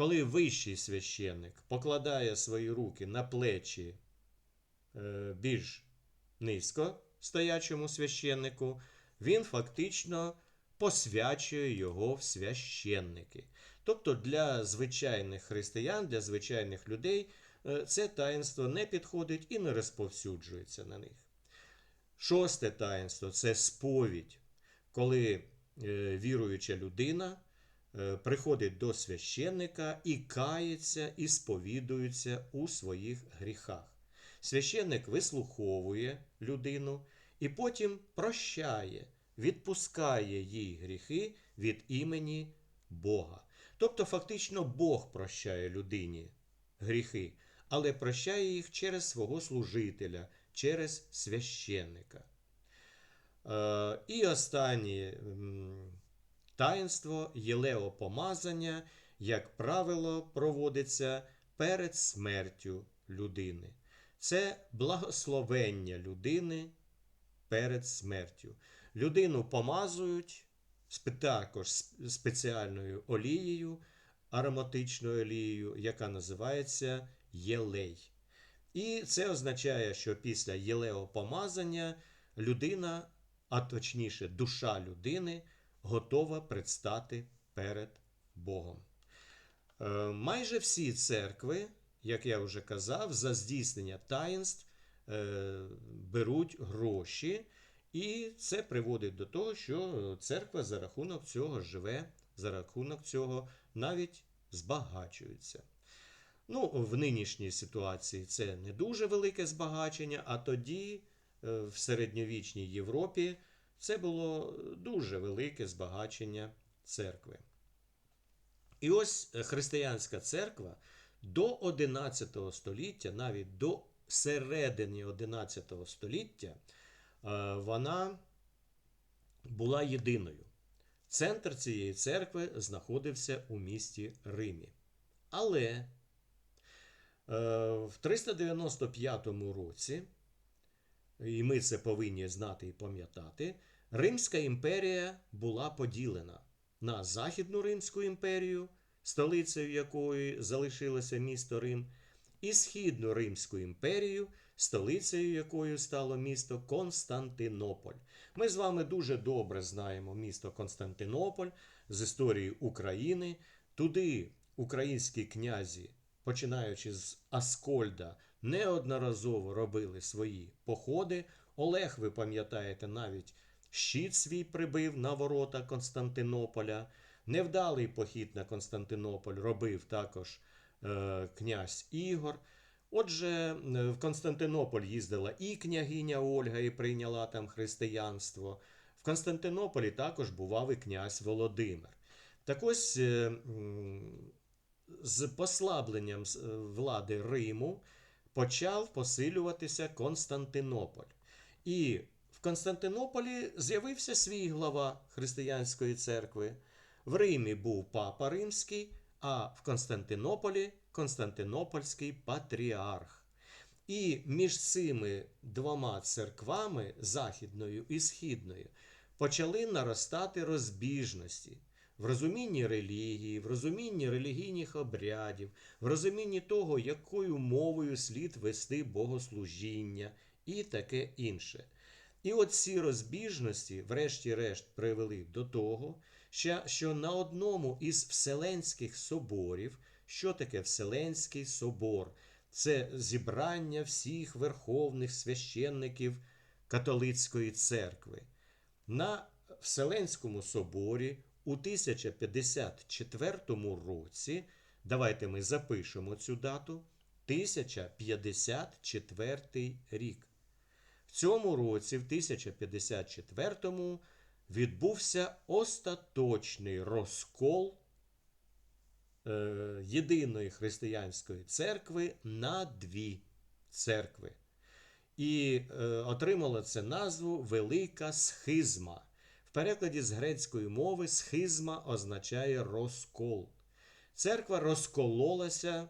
коли вищий священник покладає свої руки на плечі е, більш низько стоячому священнику, він фактично посвячує його в священники. Тобто для звичайних християн, для звичайних людей е, це таїнство не підходить і не розповсюджується на них. Шосте таїнство це сповідь, коли е, віруюча людина приходить до священника і кається і сповідується у своїх гріхах. Священник вислуховує людину і потім прощає, відпускає їй гріхи від імені Бога. Тобто, фактично, Бог прощає людині гріхи, але прощає їх через свого служителя, через священника. Е, І останнє таїнство єлеопомазання, як правило, проводиться перед смертю людини. Це благословення людини перед смертю. Людину помазують також спеціальною олією, ароматичною олією, яка називається єлей. І це означає, що після єлеопомазання людина, а точніше, душа людини, готова предстати перед Богом. Е, Майже всі церкви, як я вже казав, за здійснення таїнств е, беруть гроші, і це приводить до того, що церква за рахунок цього живе, за рахунок цього навіть збагачується. Ну, в нинішній ситуації це не дуже велике збагачення, а тоді, е, в середньовічній Європі, це було дуже велике збагачення церкви. І ось е, християнська церква до 11 століття, навіть до середини 11 століття, е, вона була єдиною. Центр цієї церкви знаходився у місті Римі. Але е, в 395 році, і ми це повинні знати і пам'ятати, Римська імперія була поділена на Західну Римську імперію, столицею якої залишилося місто Рим, і Східну Римську імперію, столицею якої стало місто Константинополь. Ми з вами дуже добре знаємо місто Константинополь з історії України. Туди українські князі, починаючи з Аскольда, неодноразово робили свої походи. Олег, ви пам'ятаєте, навіть щит свій прибив на ворота Константинополя. Невдалий похід на Константинополь робив також е, князь Ігор. Отже, е, в Константинополь їздила і княгиня Ольга і прийняла там християнство. В Константинополі також бував і князь Володимир. Так ось е, з послабленням е, влади Риму почав посилюватися Константинополь. І в Константинополі з'явився свій глава християнської церкви. В Римі був папа римський, а в Константинополі Константинопольський патріарх. І між цими двома церквами, західною і східною, почали наростати розбіжності в розумінні релігії, в розумінні релігійних обрядів, в розумінні того, якою мовою слід вести богослужіння і таке інше. І от ці розбіжності, врешті-решт, привели до того, що- на одному із Вселенських соборів, що таке Вселенський собор? Це зібрання всіх верховних священників католицької церкви. На Вселенському соборі у 1054 році, давайте ми запишемо цю дату, 1054 рік. В цьому році, в 1054-му, відбувся остаточний розкол е, єдиної християнської церкви на дві церкви. І е, отримало це назву Велика Схизма. В перекладі з грецької мови схизма означає розкол. Церква розкололася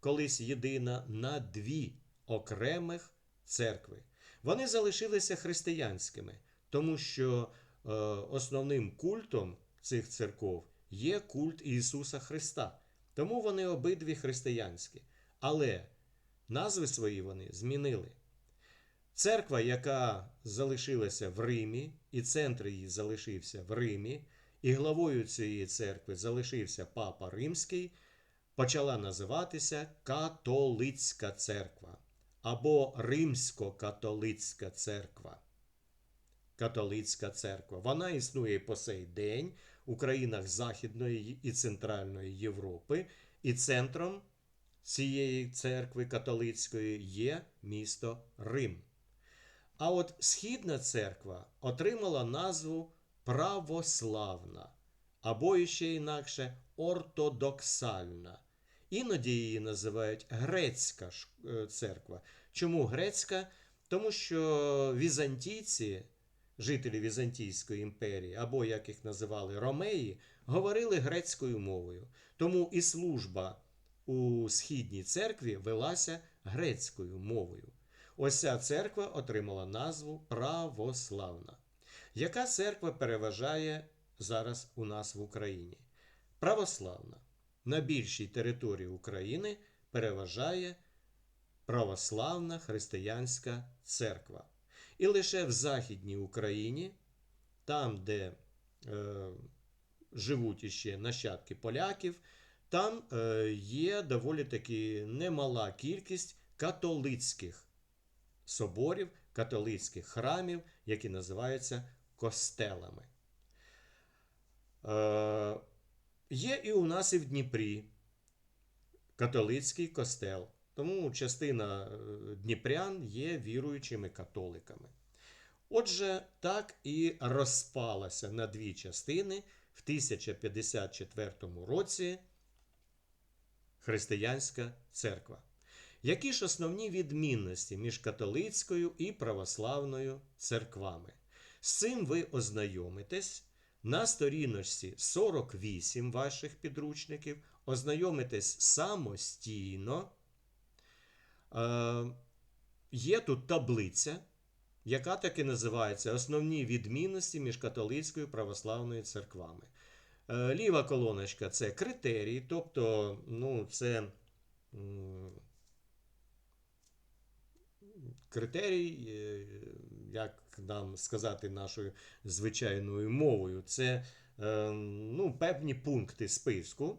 колись єдина на дві окремих церкви. Вони залишилися християнськими, тому що е, основним культом цих церков є культ Ісуса Христа. Тому вони обидві християнські. Але назви свої вони змінили. Церква, яка залишилася в Римі, і центр її залишився в Римі, і главою цієї церкви залишився Папа Римський, почала називатися Католицька церква або Римсько-католицька церква. Католицька церква. Вона існує по сей день у країнах Західної і Центральної Європи, і центром цієї церкви католицької є місто Рим. А от Східна церква отримала назву православна, або іще інакше ортодоксальна. Іноді її називають грецька е, церква. Чому грецька? Тому що візантійці, жителі Візантійської імперії, або як їх називали ромеї, говорили грецькою мовою. Тому і служба у східній церкві велася грецькою мовою. Ось ця церква отримала назву православна. Яка церква переважає зараз у нас в Україні? Православна. На більшій території України переважає православна християнська церква. І лише в Західній Україні, там, де е, живуть іще нащадки поляків, там е, є доволі таки немала кількість католицьких соборів, католицьких храмів, які називаються костелами. Е, є і у нас і в Дніпрі католицький костел. Тому частина е, дніпрян є віруючими католиками. Отже, так і розпалася на дві частини в 1054 році християнська церква. Які ж основні відмінності між католицькою і православною церквами? З цим ви ознайомитесь на сторіночці 48 ваших підручників, ознайомитесь самостійно. Е, є тут таблиця, яка таки називається Основні відмінності між католицькою православною церквами. Е, ліва колоночка це критерії, тобто, ну, це. Критерій, е, як нам сказати нашою звичайною мовою, це е, ну, певні пункти списку.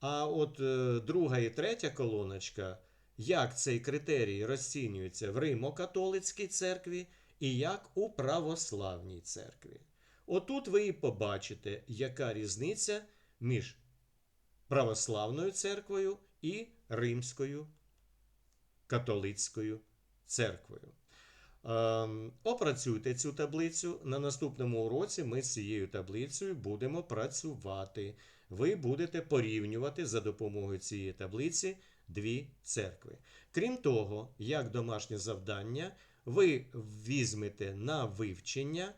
А от е, друга і третя колоночка, як цей критерій розцінюється в Римо-католицькій церкві і як у православній церкві. Отут ви і побачите, яка різниця між православною церквою і римською католицькою церквою. Ем, опрацюйте цю таблицю. На наступному уроці ми з цією таблицею будемо працювати. Ви будете порівнювати за допомогою цієї таблиці дві церкви. Крім того, як домашнє завдання, ви візьмете на вивчення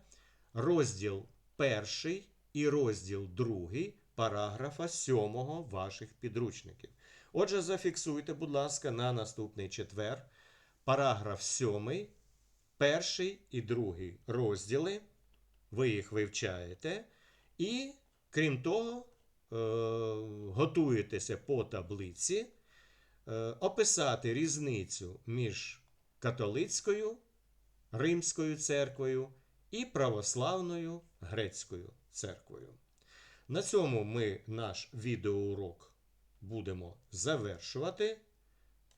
розділ перший і розділ другий параграфа сьомого ваших підручників. Отже, зафіксуйте, будь ласка, на наступний четвер параграф 7, перший і другий розділи. Ви їх вивчаєте. І, крім того, е, готуєтеся по таблиці е, описати різницю між католицькою Римською церквою і православною грецькою церквою. На цьому ми наш відеоурок будемо завершувати.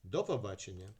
До побачення!